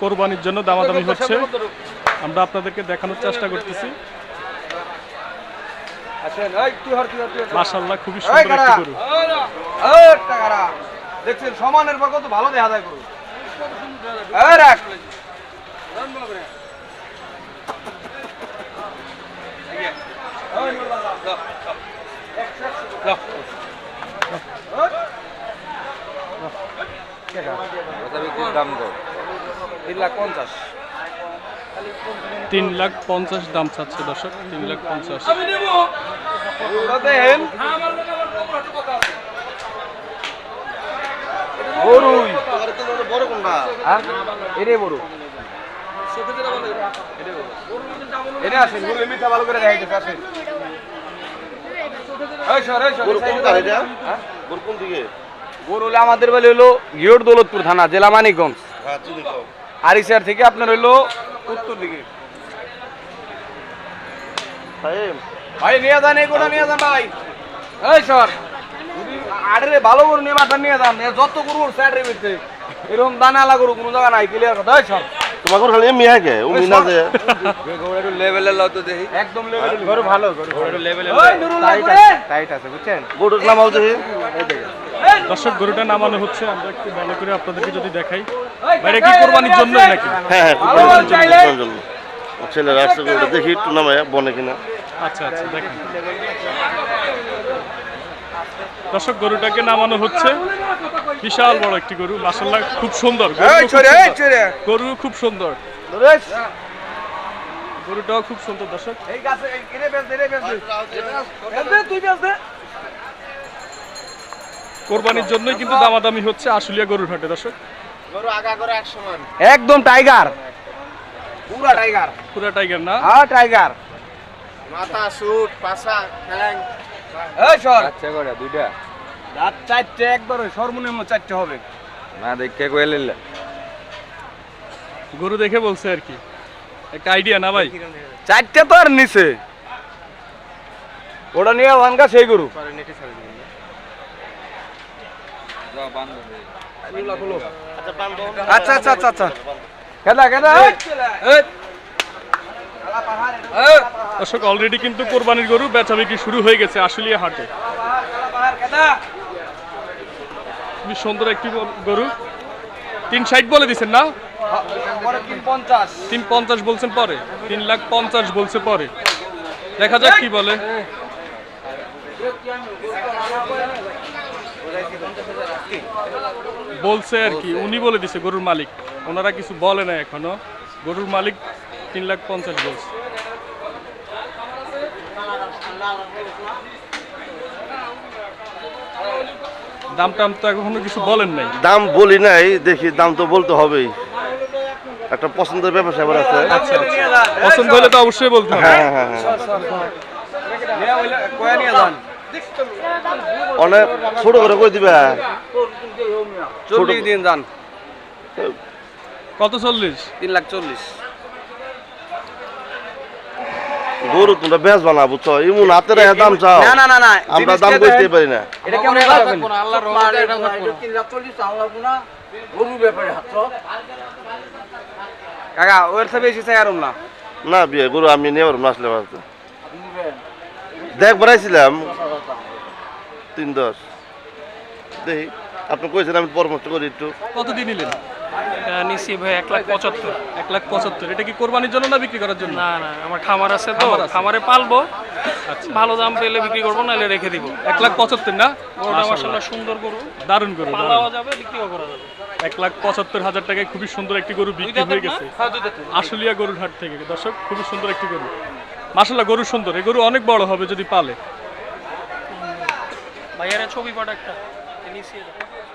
কোরবানির জন্য দামাদামি হচ্ছে। আমরা আপনাদেরকে দেখানোর চেষ্টা করতেছি। মাশাল্লাহ খুবই সুন্দর একটি গরু। দেখছেন সমানের পর কত ভালো দেখা যায় গরু। দাম কর তিন লাখ পঞ্চাশ। তিন লাখ পঞ্চাশ দাম চাচ্ছে দর্শক তিন লাখ পঞ্চাশ। গরুই বড় কোনটা? বড় আসেন গরু ভালো করে আসেন। গরু আমাদের বলে হলো গিয়র দৌলতপুর থানা জেলা মানিকগঞ্জ। হ্যাঁ আরিসার থেকে আপনার হইল উত্তর দিকে। ভাই। নিয়ে যান এই গোটা নিয়ে যান ভাই। এই সর। আরে ভালো গরু নিয়ে মাথা নিয়ে যান এ যত গরু স্যাটের ভিতরে। এরকম দানালা গরু কোনো জায়গা নাই ক্লিয়ার কথা। এই সর। তোমার গরু খালি এমনি হাকে ও মিনা যে। একটু লেভেলে লও তো দেখি। একদম লেভেল গরু ভালো গরু লেভেল টাইট আছে বুঝছেন? গরুর নামাও দেখি। দর্শক গরুটা নামানো হচ্ছে আমরা একটু ভালো করে আপনাদেরকে যদি দেখাই। কি কোরবানির জন্য নাকি? হ্যাঁ হ্যাঁ বল জন্য। ছেলেরা আসছে গরুটা দেখি একটু নামায় বনে কিনা। আচ্ছা আচ্ছা দেখেন। দর্শক গরুটাকে নামানো হচ্ছে। বিশাল বড় একটি গরু মাসাল্লাহ খুব সুন্দর। গরু খুব সুন্দর। ছড়ে। গরু খুব সুন্দর। ধরেছ গরুটাও খুব সুন্দর দর্শক। কোরবানির জন্যই কিন্তু দামাদামি হচ্ছে আশুলিয়া গরুর হাটে দর্শক। গরু আগা করে এক সমান। একদম টাইগার। পুরা টাইগার। পুরা টাইগার না? হ্যাঁ টাইগার। মাথা সুট পাছা ঠ্যাং এই সর। আচ্ছা করে দুইটা। রাত চারটে একবার সর্বনিম্ন চারটে হবে। না দেখে কয়ে লিলে গরু দেখে বলছে আর কি। একটা আইডিয়া না ভাই? চারটে তো আর নিচে। ওটা নিয়ে সেই গরু। আচ্ছা আচ্ছা আচ্ছা আচ্ছা। কেদা কেদা দর্শক অলরেডি কিন্তু কোরবানির গরু বেচা বিক্রি শুরু হয়ে গেছে আশুলিয়া হাটে। খুবই সুন্দর একটি গরু। তিন ষাট বলে দিচ্ছেন না? তিন পঞ্চাশ তিন পঞ্চাশ বলছেন পরে। তিন লাখ পঞ্চাশ বলছে পরে। দেখা যাক কি বলে। বলছে আর কি উনি বলে দিছে গরুর মালিক। ওনারা কিছু বলে না এখনও। গরুর মালিক তিন লাখ পঞ্চাশ বলছে। দাম টাম তো এখনও কিছু বলেন নাই। দাম বলি নাই দেখি দাম তো বলতে হবেই। একটা পছন্দের ব্যবসা এবার আছে। আচ্ছা আচ্ছা। পছন্দ হলে তো অবশ্যই বলতে হবে। হ্যাঁ হ্যাঁ হ্যাঁ। অনেক ছোট করে কই দিবা? চল্লিশ দিন যান। কত চল্লিশ? তিন লাখ চল্লিশ। গরু তোমরা বেশ বানা বুঝছ? ইমন হাতে রেখে দাম চাও। না না না না আমরা দাম খেতে- পারি না। এটা কেমন লাগাবেন কাকা ওর থেকে বেশি চাই আরম না। না বিয়ে গরু আমি নিয়ে পারব না আসলে বাড়িতে। দেখ বেড়াইছিলাম। তিন দশ। দেখি আপনি কইছেন আমি পরামর্শ করি একটু। কত দিয়ে নিলেন নিচ্ছি ভাই এক লাখ পঁচাত্তর। এক লাখ পঁচাত্তর। এটা কি কোরবানির জন্য না বিক্রি করার জন্য? না না আমার খামার আছে তো খামারে পালবো। আচ্ছা। ভালো দাম পেলে বিক্রি করব নাহলে রেখে দিব। এক লাখ পঁচাত্তর না? গরুটা মাশাআল্লাহ। মাসাল্লাহ সুন্দর গরু। দারুণ গরু দারুণ। যাবে বিক্রিও করা যাবে। এক লাখ পঁচাত্তর হাজার টাকায় খুবই সুন্দর একটি গরু বিক্রি হয়ে গেছে। হ্যাঁ। আশুলিয়া গরুর হাট থেকে। দর্শক খুবই সুন্দর একটি গরু। মাসাল্লাহ গরু সুন্দর। এই গরু অনেক বড় হবে যদি পালে। ভাইয়ারে ছবি পাঠ একটা। en